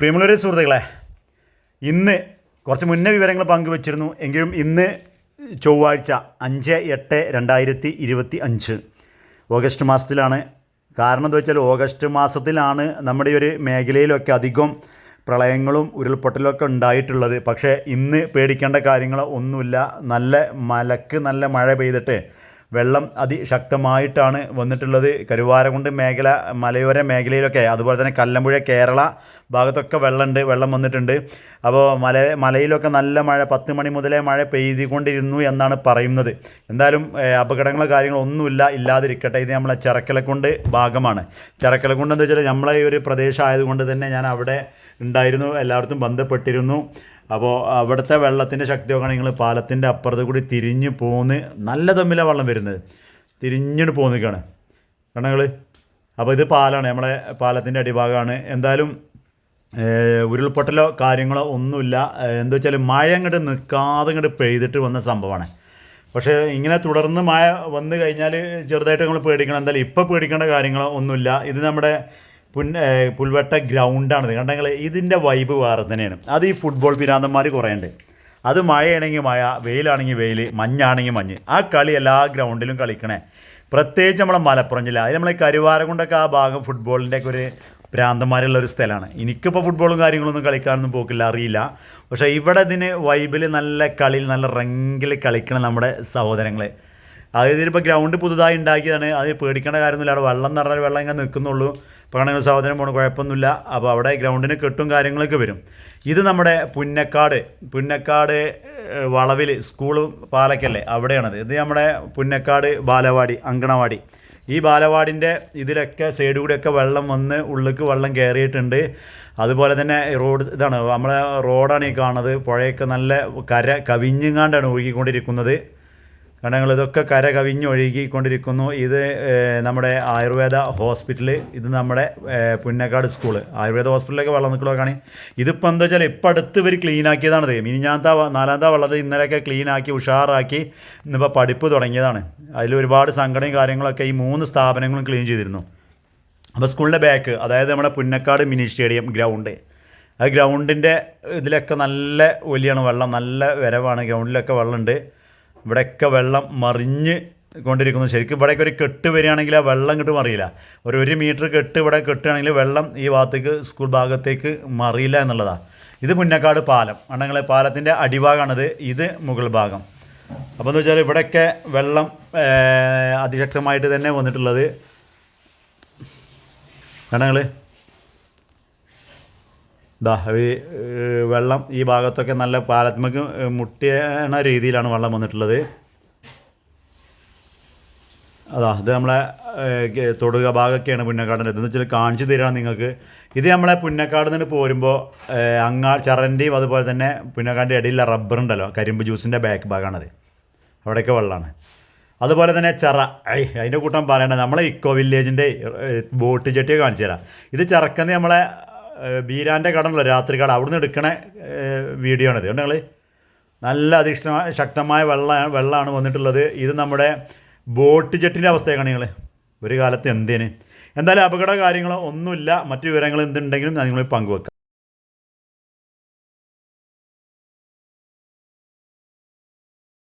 പ്രിയമുള്ളവരെ സുഹൃത്തുക്കളെ ഇന്ന് കുറച്ച് മുന്നേ വിവരങ്ങൾ പങ്കുവച്ചിരുന്നു. എങ്കിലും ഇന്ന് ചൊവ്വാഴ്ച അഞ്ച് എട്ട് രണ്ടായിരത്തി ഇരുപത്തി അഞ്ച് ഓഗസ്റ്റ് മാസത്തിലാണ്. കാരണം എന്താ വെച്ചാൽ ഓഗസ്റ്റ് മാസത്തിലാണ് നമ്മുടെ ഒരു മേഖലയിലൊക്കെ അധികം പ്രളയങ്ങളും ഉരുൾപൊട്ടലൊക്കെ ഉണ്ടായിട്ടുള്ളത്. പക്ഷേ ഇന്ന് പേടിക്കേണ്ട കാര്യങ്ങൾ ഒന്നുമില്ല നല്ല മലക്ക് നല്ല മഴ പെയ്തിട്ട് വെള്ളം അതിശക്തമായിട്ടാണ് വന്നിട്ടുള്ളത്. കരുവാരകുണ്ട് മേഖല മലയോര മേഖലയിലൊക്കെ അതുപോലെ തന്നെ കല്ലമ്പുഴ കേരള ഭാഗത്തൊക്കെ വെള്ളമുണ്ട് വെള്ളം വന്നിട്ടുണ്ട്. അപ്പോൾ മല മലയിലൊക്കെ നല്ല മഴ പത്ത് മണി മുതലേ മഴ പെയ്തുകൊണ്ടിരുന്നു എന്നാണ് പറയുന്നത്. എന്തായാലും അപകടങ്ങളോ കാര്യങ്ങളോ ഒന്നുമില്ല ഇല്ലാതിരിക്കട്ടെ. ഇത് നമ്മളെ ചിറക്കലക്കുണ്ട് ഭാഗമാണ്. ചിറക്കലക്കുണ്ട് എന്ന് വെച്ചാൽ നമ്മളെ ഈ ഒരു പ്രദേശമായതുകൊണ്ട് തന്നെ ഞാൻ അവിടെ ഉണ്ടായിരുന്നു എല്ലായിടത്തും ബന്ധപ്പെട്ടിരുന്നു. അപ്പോൾ അവിടുത്തെ വെള്ളത്തിന്റെ ശക്തിയൊക്കെ ആണെങ്കിൽ പാലത്തിന്റെ അപ്പുറത്ത് കൂടി തിരിഞ്ഞ് പോന്ന് നല്ല തമ്മിലാണ് വെള്ളം വരുന്നത്. തിരിഞ്ഞിട്ട് പോന്നിക്കാണ്. കണ്ണങ്ങൾ അപ്പോൾ ഇത് പാലാണ് നമ്മളെ പാലത്തിന്റെ അടിഭാഗമാണ്. എന്തായാലും ഉരുൾപൊട്ടലോ കാര്യങ്ങളോ ഒന്നുമില്ല. എന്താ വെച്ചാൽ മഴ അങ്ങോട്ട് നിൽക്കാതെ ഇങ്ങോട്ട് പെയ്തിട്ട് വന്ന സംഭവമാണ്. പക്ഷേ ഇങ്ങനെ തുടർന്ന് മഴ വന്നു കഴിഞ്ഞാൽ ചെറുതായിട്ട് നമ്മൾ പേടിക്കണം. എന്തായാലും ഇപ്പോൾ പേടിക്കേണ്ട കാര്യങ്ങളോ ഒന്നുമില്ല. ഇത് നമ്മുടെ പുൻ പുൽവട്ട ഗ്രൗണ്ടാണ് കണ്ടെങ്കിൽ ഇതിന്റെ വൈബ് വേറെ തന്നെയാണ്. അത് ഈ ഫുട്ബോൾ പിരാന്തന്മാർ കുറേ ഉണ്ട് അത് മഴയാണെങ്കിൽ മഴ വെയിലാണെങ്കിൽ വെയിൽ മഞ്ഞാണെങ്കിൽ മഞ്ഞ്. ആ കളി എല്ലാ ഗ്രൗണ്ടിലും കളിക്കണേ. പ്രത്യേകിച്ച് നമ്മളെ മലപ്പുറം ജില്ല. അത് നമ്മളെ കരുവാരം കൊണ്ടൊക്കെ ആ ഭാഗം ഫുട്ബോളിന്റെ ഒക്കെ ഒരു ഭ്രാന്തന്മാരുള്ള ഒരു സ്ഥലമാണ്. എനിക്കിപ്പോൾ ഫുട്ബോളും കാര്യങ്ങളൊന്നും കളിക്കാനൊന്നും പോക്കില്ല അറിയില്ല. പക്ഷേ ഇവിടെ ഇതിന് വൈബിൽ നല്ല കളിയിൽ നല്ല റെങ്കിൽ കളിക്കണം നമ്മുടെ സഹോദരങ്ങളെ. അതായത് ഇപ്പോൾ ഗ്രൗണ്ട് പുതുതായി ഉണ്ടാക്കിയതാണ്. അത് പേടിക്കേണ്ട കാര്യമൊന്നുമില്ല. അവിടെ വെള്ളം എന്ന് പറഞ്ഞാൽ വെള്ളം ഇങ്ങനെ നിൽക്കുന്നുള്ളൂ. ആണെങ്കിൽ സഹോദരൻ പോകണം കുഴപ്പമൊന്നുമില്ല. അപ്പോൾ അവിടെ ഗ്രൗണ്ടിന് കെട്ടും കാര്യങ്ങളൊക്കെ വരും. ഇത് നമ്മുടെ പുന്നക്കാട് പുന്നക്കാട് വളവിൽ സ്കൂളും പാലക്കല്ലേ അവിടെയാണത്. ഇത് നമ്മുടെ പുന്നക്കാട് ബാലവാടി അങ്കണവാടി. ഈ ബാലവാടിന്റെ ഇതിലൊക്കെ സൈഡ് കൂടെയൊക്കെ വെള്ളം വന്ന് ഉള്ളിലേക്ക് വെള്ളം കയറിയിട്ടുണ്ട് അതുപോലെ തന്നെ റോഡ് ഇതാണ് നമ്മളെ റോഡാണ് ഈ കാണുന്നത്. പുഴയൊക്കെ നല്ല കര കവിഞ്ഞുങ്ങാണ്ടാണ് ഒഴുകിക്കൊണ്ടിരിക്കുന്നത്. കാരണം ഞങ്ങൾ ഇതൊക്കെ കര കവിഞ്ഞൊഴുകിക്കൊണ്ടിരിക്കുന്നു ഇത് നമ്മുടെ ആയുർവേദ ഹോസ്പിറ്റൽ ഇത് നമ്മുടെ പുന്നക്കാട് സ്കൂൾ. ആയുർവേദ ഹോസ്പിറ്റലിലൊക്കെ വെള്ളം നിൽക്കണോക്കാണ് ഇതിപ്പോൾ എന്താ വെച്ചാൽ ഇപ്പം അടുത്ത് ഇവർ ക്ലീൻ ആക്കിയതാണിത് മിനിഞ്ഞാത്ത നാലാമത്തെ വെള്ളത്തിൽ ഇന്നലെയൊക്കെ ക്ലീൻ ആക്കി ഉഷാറാക്കി ഇന്നിപ്പോൾ പഠിപ്പ് തുടങ്ങിയതാണ്. അതിൽ ഒരുപാട് സങ്കടയും കാര്യങ്ങളൊക്കെ ഈ മൂന്ന് സ്ഥാപനങ്ങളും ക്ലീൻ ചെയ്തിരുന്നു. അപ്പോൾ സ്കൂളിന്റെ ബാക്ക് അതായത് നമ്മുടെ പുന്നക്കാട് മിനി സ്റ്റേഡിയം ഗ്രൗണ്ട്. ആ ഗ്രൗണ്ടിന്റെ ഇതിലൊക്കെ നല്ല വലിയാണ് വെള്ളം നല്ല വരവാണ്. ഗ്രൗണ്ടിലൊക്കെ വെള്ളമുണ്ട്. ഇവിടെയൊക്കെ വെള്ളം മറിഞ്ഞ് കൊണ്ടിരിക്കുന്നു. ശരിക്കും ഇവിടെയൊക്കെ ഒരു കെട്ട് വരികയാണെങ്കിൽ ആ വെള്ളം ഇങ്ങോട്ട് മറിയില്ല. ഒരു ഒരു മീറ്റർ കെട്ട് ഇവിടെ കെട്ടുകയാണെങ്കിൽ വെള്ളം ഈ ഭാഗത്തേക്ക് സ്കൂൾ ഭാഗത്തേക്ക് മറിയില്ല എന്നുള്ളതാണ് ഇത് പുന്നക്കാട് പാലം. അണങ്ങളെ പാലത്തിന്റെ അടിഭാഗമാണിത്. ഇത് മുകൾ ഭാഗം. അപ്പോൾ എന്ന് വെച്ചാൽ ഇവിടെയൊക്കെ വെള്ളം അതിശക്തമായിട്ട് തന്നെ വന്നിട്ടുള്ളത്. കണ്ടങ്ങൾ ഇതാ ഈ വെള്ളം ഈ ഭാഗത്തൊക്കെ നല്ല പാലത്മക്ക് മുട്ടിയണ രീതിയിലാണ് വെള്ളം വന്നിട്ടുള്ളത്. അതാ ഇത് നമ്മളെ തൊടുക ഭാഗമൊക്കെയാണ് പുന്നക്കാടിന്റെ ഇതെന്ന് വെച്ചാൽ കാണിച്ചു തരികയാണ് നിങ്ങൾക്ക്. ഇത് നമ്മളെ പുന്നക്കാട് നിന്ന് പോരുമ്പോൾ അങ്ങാ ചറന്റെയും അതുപോലെ തന്നെ പുന്നക്കാടിന്റെ ഇടയിലുള്ള റബ്ബർ ഉണ്ടല്ലോ കരിമ്പ് ജ്യൂസിന്റെ ബാക്ക് ഭാഗമാണത് അവിടെയൊക്കെ വെള്ളമാണ് അതുപോലെ തന്നെ ചെറ. ഐ അതിന്റെ കൂട്ടം പറയണ്ട നമ്മളെ ഇക്കോ വില്ലേജിന്റെ ബോട്ട് ചട്ടിയൊക്കെ കാണിച്ചു തരാം. ഇത് ചെറുക്കുന്ന നമ്മളെ ബീരാന്റെ കടമുള്ള രാത്രി കട. അവിടുന്ന് എടുക്കണ വീഡിയോ ആണിത് കണ്ടോ നല്ല അതിശക്തമായ ശക്തമായ വെള്ള വെള്ളമാണ് വന്നിട്ടുള്ളത്. ഇത് നമ്മുടെ ബോട്ട് ജെട്ടിന്റെ അവസ്ഥയാണ് നിങ്ങൾ ഒരു കാലത്ത് എന്തേന്? എന്തായാലും അപകട കാര്യങ്ങളോ ഒന്നുമില്ല. മറ്റു വിവരങ്ങൾ എന്തുണ്ടെങ്കിലും നിങ്ങൾ പങ്കുവെക്കാം.